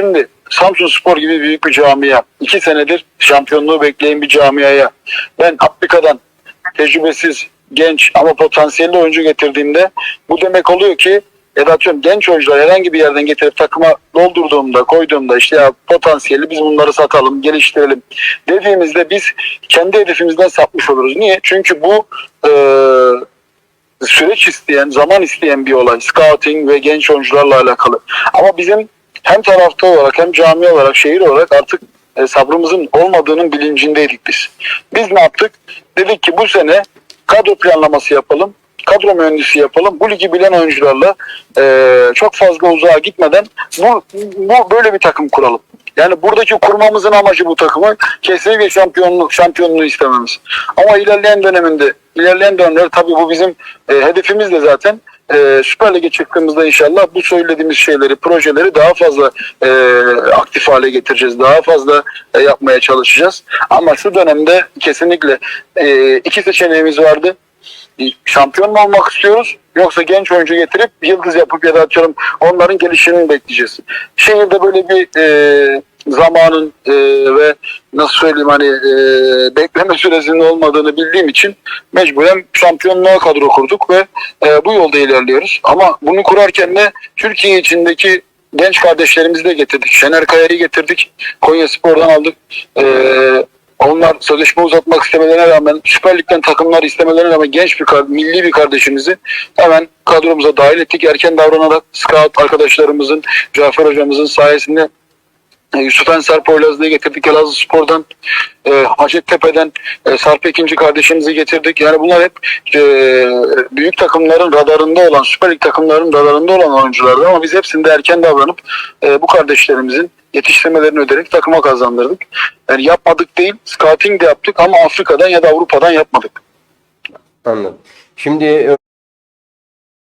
Şimdi Samsun Spor gibi büyük bir camia, iki senedir şampiyonluğu bekleyen bir camiaya ben Afrika'dan tecrübesiz, genç ama potansiyelli oyuncu getirdiğimde bu demek oluyor ki ya da atıyorum genç oyuncular herhangi bir yerden getirip takıma doldurduğumda, koyduğumda işte ya potansiyeli biz bunları satalım, geliştirelim dediğimizde biz kendi hedefimizden sapmış oluruz. Niye? Çünkü bu e, süreç isteyen, zaman isteyen bir olay. Scouting ve genç oyuncularla alakalı. Ama bizim hem tarafta olarak hem cami olarak, şehir olarak artık e, sabrımızın olmadığının bilincindeydik biz. Biz ne yaptık? Dedik ki bu sene kadro planlaması yapalım. Kadro mühendisi yapalım. Bu ligi bilen oyuncularla e, çok fazla uzağa gitmeden bu, bu böyle bir takım kuralım. Yani buradaki kurmamızın amacı bu takımı kesinlikle şampiyonluk şampiyonluğu istememiz. Ama ilerleyen döneminde ilerleyen dönemler tabii bu bizim e, hedefimiz de zaten e, Süper Lig'e çıktığımızda inşallah bu söylediğimiz şeyleri, projeleri daha fazla e, aktif hale getireceğiz. Daha fazla e, yapmaya çalışacağız. Ama şu dönemde kesinlikle e, iki seçeneğimiz vardı. Şampiyon mu olmak istiyoruz yoksa genç oyuncu getirip yıldız yapıp ya da atıyorum onların gelişimini bekleyeceğiz. Şehirde böyle bir e, zamanın e, ve nasıl söyleyeyim hani e, bekleme süresinin olmadığını bildiğim için mecburen şampiyonluğa kadro kurduk ve e, bu yolda ilerliyoruz. Ama bunu kurarken de Türkiye içindeki genç kardeşlerimizi de getirdik. Şener Kaya'yı getirdik. Konya Spor'dan aldık. E, onlar sözleşme uzatmak istemelerine rağmen Süper Lig'den takımlar istemelerine rağmen genç bir milli bir kardeşimizi hemen kadromuza dahil ettik. Erken davranarak scout arkadaşlarımızın, Cafer hocamızın sayesinde Yusuf Ensar Poyrazlı'yı getirdik Elazığ Spor'dan. E, Hacettepe'den e, Sarp ikinci kardeşimizi getirdik. Yani bunlar hep e, büyük takımların radarında olan, Süper Lig takımların radarında olan oyunculardı. Ama biz hepsinde erken davranıp e, bu kardeşlerimizin yetiştirmelerini öderek takıma kazandırdık. Yani yapmadık değil, scouting de yaptık ama Afrika'dan ya da Avrupa'dan yapmadık. Anladım. Şimdi